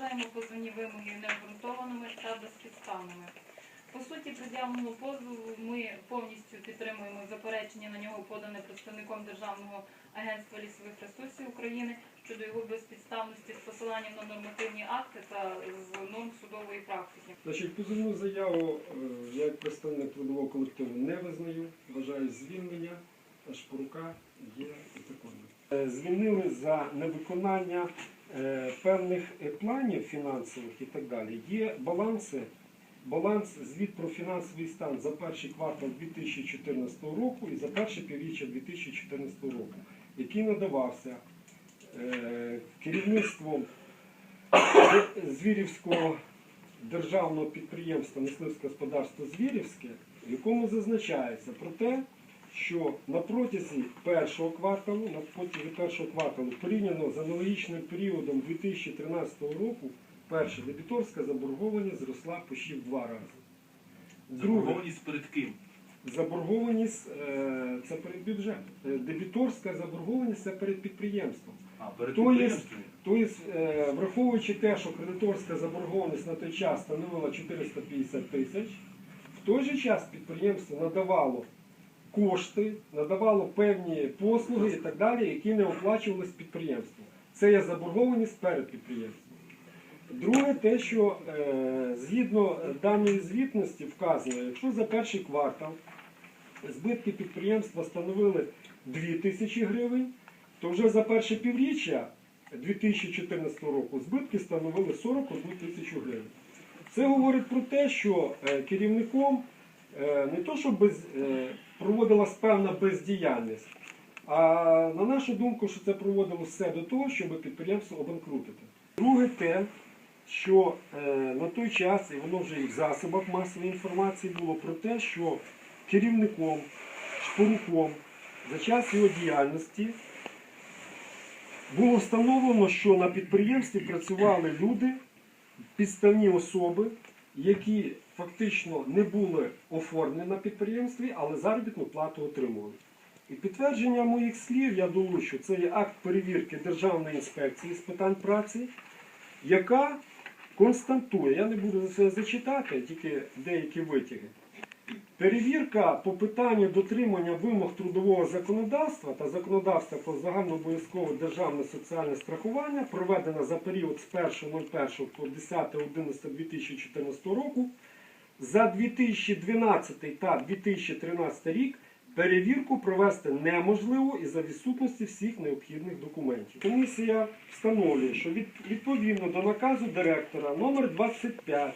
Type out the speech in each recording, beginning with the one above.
Вважаємо позовні вимоги необґрунтованими та безпідставними. По суті, пред'явленого позову ми повністю підтримуємо заперечення на нього подане представником Державного агентства лісових ресурсів України щодо його безпідставності з посиланням на нормативні акти та з норм судової практики. Значить, позовну заяву е, я як представник трудового колективу не визнаю. Вважаю звільнення Шпорука є законним. Е, Звільнили за невиконання певних е, планів фінансових і так далі. Є баланси. Баланс звіт про фінансовий стан за перший квартал 2014 року і за перше півріччя 2014 року, який надавався е, керівництвом Звірівського державного підприємства Мисливське господарство Звірівське, в якому зазначається про те, що на протязі першого кварталу, на протязі першого кварталу порівняно з аналогічним періодом 2013 року, перша дебіторська заборгованість зросла почти в два рази. Друге, Заборгованість перед ким? заборгованість е, це перед бюджетом. Е, Дебіторська заборгованість це перед підприємством. А, перед То підприємством. Тобто, е, враховуючи те, що кредиторська заборгованість на той час становила 450 тисяч, в той же час підприємство надавало кошти, надавало певні послуги і так далі, які не оплачувалися підприємством. Це є заборгованість перед підприємством. Друге, те, що е, згідно даної звітності вказано, якщо за перший квартал збитки підприємства становили 2 тисячі гривень, то вже за перше півріччя 2014 року збитки становили 41 тисячу гривень. Це говорить про те, що е, керівником не то, що без, е, проводилась певна бездіяльність, а на нашу думку, що це проводилося все до того, щоб підприємство обанкрутити. Друге те, що е, на той час, і воно вже і в засобах масової інформації було про те, що керівником, шпоруком за час його діяльності було встановлено, що на підприємстві працювали люди, підставні особи, які фактично не були оформлені на підприємстві, але заробітну плату отримували. І підтвердження моїх слів я долучу, це є акт перевірки Державної інспекції з питань праці, яка констатує, я не буду це зачитати, тільки деякі витяги. Перевірка по питанню дотримання вимог трудового законодавства та законодавства про загальнообов'язкове державне соціальне страхування проведена за період з 1.01 по 10.11.2014 року. За 2012 та 2013 рік перевірку провести неможливо із-за відсутності всіх необхідних документів. Комісія встановлює, що від- відповідно до наказу директора номер 25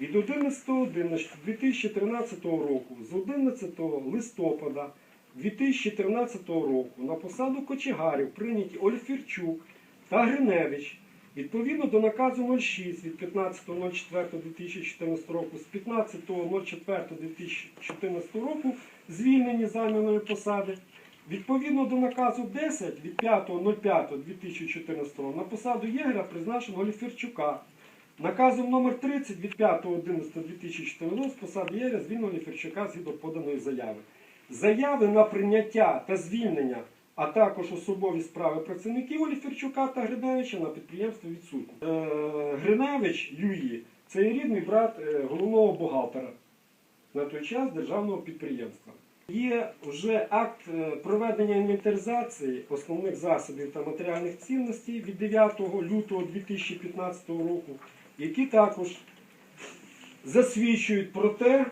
від 11.11.2013 року з 11 листопада 2013 року на посаду кочегарів прийняті Ольфірчук та Гриневич відповідно до наказу 06 від 15.04.2014 року з 15.04.2014 року звільнені займаної посади. Відповідно до наказу 10 від 5.05.2014 року на посаду єгера призначено Оліфірчука. Наказом номер 30 від 5.11.2014 з посади єгера звільнено Оліфірчука згідно поданої заяви. Заяви на прийняття та звільнення, а також особові справи працівників Оліфірчука та Гриневича на підприємстві відсутні. Е, Гриневич Юї це рідний брат е, головного бухгалтера на той час державного підприємства. Є вже акт е, проведення інвентаризації основних засобів та матеріальних цінностей від 9 лютого 2015 року, які також засвідчують про те,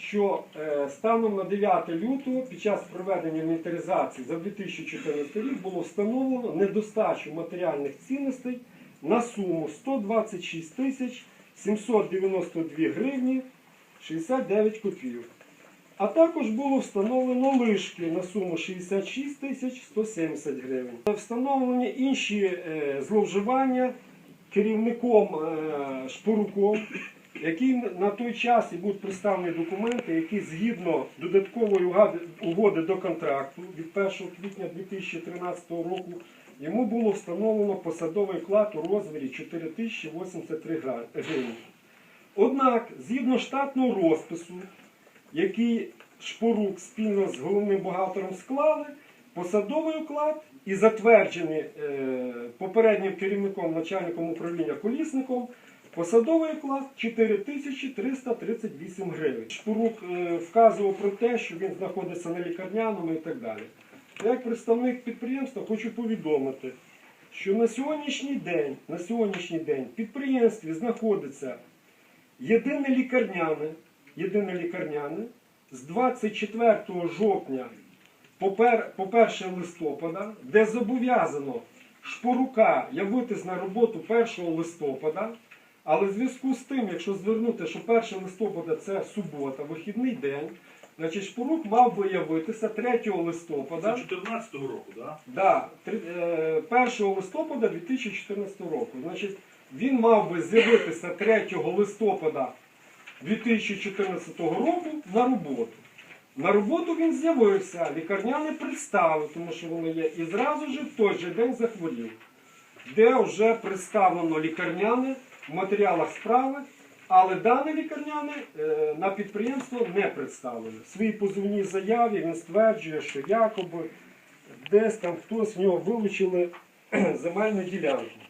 що е, станом на 9 лютого під час проведення інвентаризації за 2014 рік було встановлено недостачу матеріальних цінностей на суму 126 тисяч 792 гривні 69 копійок. А також було встановлено лишки на суму 66 тисяч 170 гривень. Встановлені інші е, зловживання керівником е, Шпоруком, який на той час і будуть представлені документи, які згідно додаткової угоди до контракту від 1 квітня 2013 року йому було встановлено посадовий оклад у розмірі 4083 гра- гривні. Однак, згідно штатного розпису, який Шпорук спільно з головним бухгалтером склали, посадовий оклад і затверджені е, попереднім керівником, начальником управління колісником, посадовий оклад 4338 гривень. Шпорук е, вказував про те, що він знаходиться на лікарняному і так далі. Я як представник підприємства хочу повідомити, що на сьогоднішній день, на сьогоднішній день в підприємстві знаходиться єдине лікарняне, єдине лікарняне з 24 жовтня по 1 листопада, де зобов'язано шпорука явитись на роботу 1 листопада. Але в зв'язку з тим, якщо звернути, що 1 листопада це субота, вихідний день, значить шпорук мав би явитися 3 листопада. Це 14 року, так? Да, три- е, 1 листопада 2014 року. Значить, він мав би з'явитися 3 листопада 2014 року на роботу. На роботу він з'явився, лікарня не представив, тому що воно є, і зразу ж в той же день захворів, де вже представлено лікарняне в матеріалах справи, але дане лікарняне е, на підприємство не представлене. В своїй позовній заяві він стверджує, що якоби десь там хтось в нього вилучили земельну ділянку.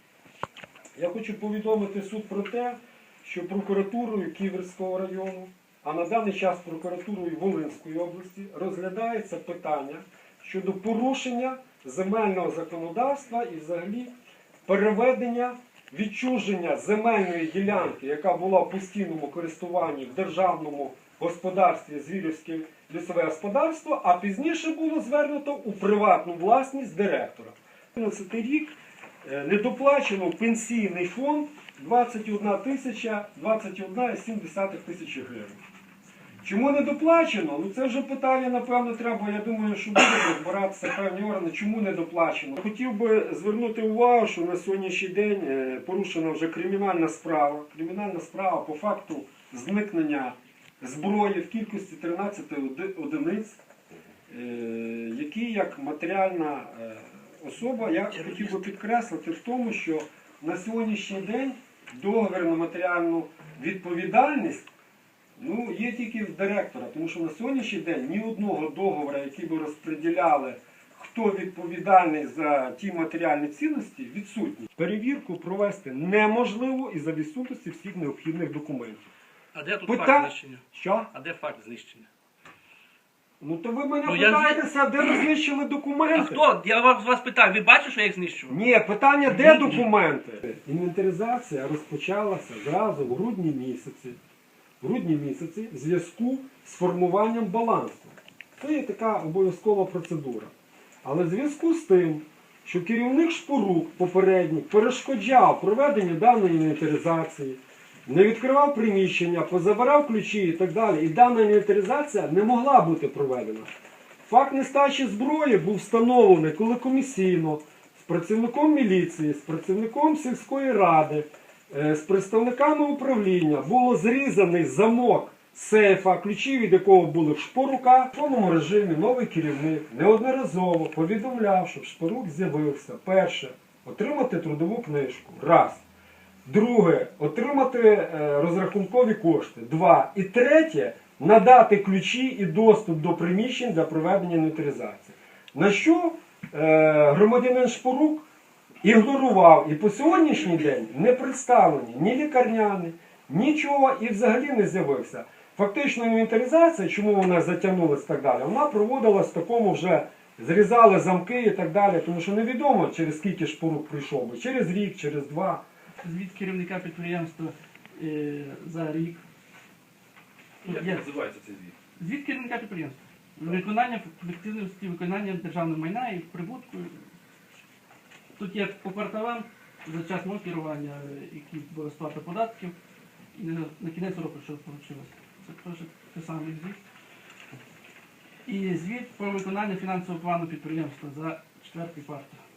Я хочу повідомити суд про те, що прокуратурою Ківерського району, а на даний час прокуратурою Волинської області розглядається питання щодо порушення земельного законодавства і взагалі переведення відчуження земельної ділянки, яка була в постійному користуванні в державному господарстві Звірівське лісове господарство, а пізніше було звернуто у приватну власність директора. 11 рік е, недоплачено пенсійний фонд 21 тисяча 21,7 тисячі гривень. Чому не доплачено? Ну це вже питання, напевно, треба. Я думаю, що буде розбиратися певні органи, чому не доплачено. Хотів би звернути увагу, що на сьогоднішній день е, порушена вже кримінальна справа. Кримінальна справа по факту зникнення зброї в кількості 13 одиниць, е, які як матеріальна е, особа, я хотів би підкреслити в тому, що на сьогоднішній день договір на матеріальну відповідальність Ну, є тільки в директора, тому що на сьогоднішній день ні одного договору, який би розподіляли, хто відповідальний за ті матеріальні цінності, відсутні. Перевірку провести неможливо із-за відсутності всіх необхідних документів. А де тут Пита- факт знищення? Що? А де факт знищення? Ну то ви мене Ну, я- питаєтеся, де ви знищили А хто? Я вас, вас питаю, ви бачите, що я їх знищував? Ні, питання, де документи? Інвентаризація розпочалася зразу в грудні місяці. Грудні місяці в зв'язку з формуванням балансу. Це є така обов'язкова процедура. Але в зв'язку з тим, що керівник шпорук попередній перешкоджав проведенню даної інвентаризації, не відкривав приміщення, позабирав ключі і так далі, і дана інвентаризація не могла бути проведена. Факт нестачі зброї був встановлений, коли комісійно з працівником міліції, з працівником сільської ради, з представниками управління було зрізаний замок сейфа, ключі від якого були в шпорука. В повному режимі новий керівник неодноразово повідомляв, що шпорук з'явився. Перше, отримати трудову книжку. Раз. Друге, отримати е, розрахункові кошти. Два. І третє, надати ключі і доступ до приміщень для проведення інвентаризації. На що е, громадянин Шпорук ігнорував і по сьогоднішній день не представлені ні лікарняни, нічого і взагалі не з'явився. Фактично інвентаризація, чому вона затягнулася і так далі, вона проводилась в такому вже зрізали замки і так далі, тому що невідомо через скільки шпорук прийшов би, через рік, через два. звіт керівника підприємства е, за рік. Як є називається цей звіт? звіт керівника підприємства. Виконання ефективності виконання державного майна і прибутку. Тут є по кварталам за час мого керування, який були сплата податків, і на кінець року, що вийшло. Це теж те саме звіт. І звіт про виконання фінансового плану підприємства за четвертий квартал.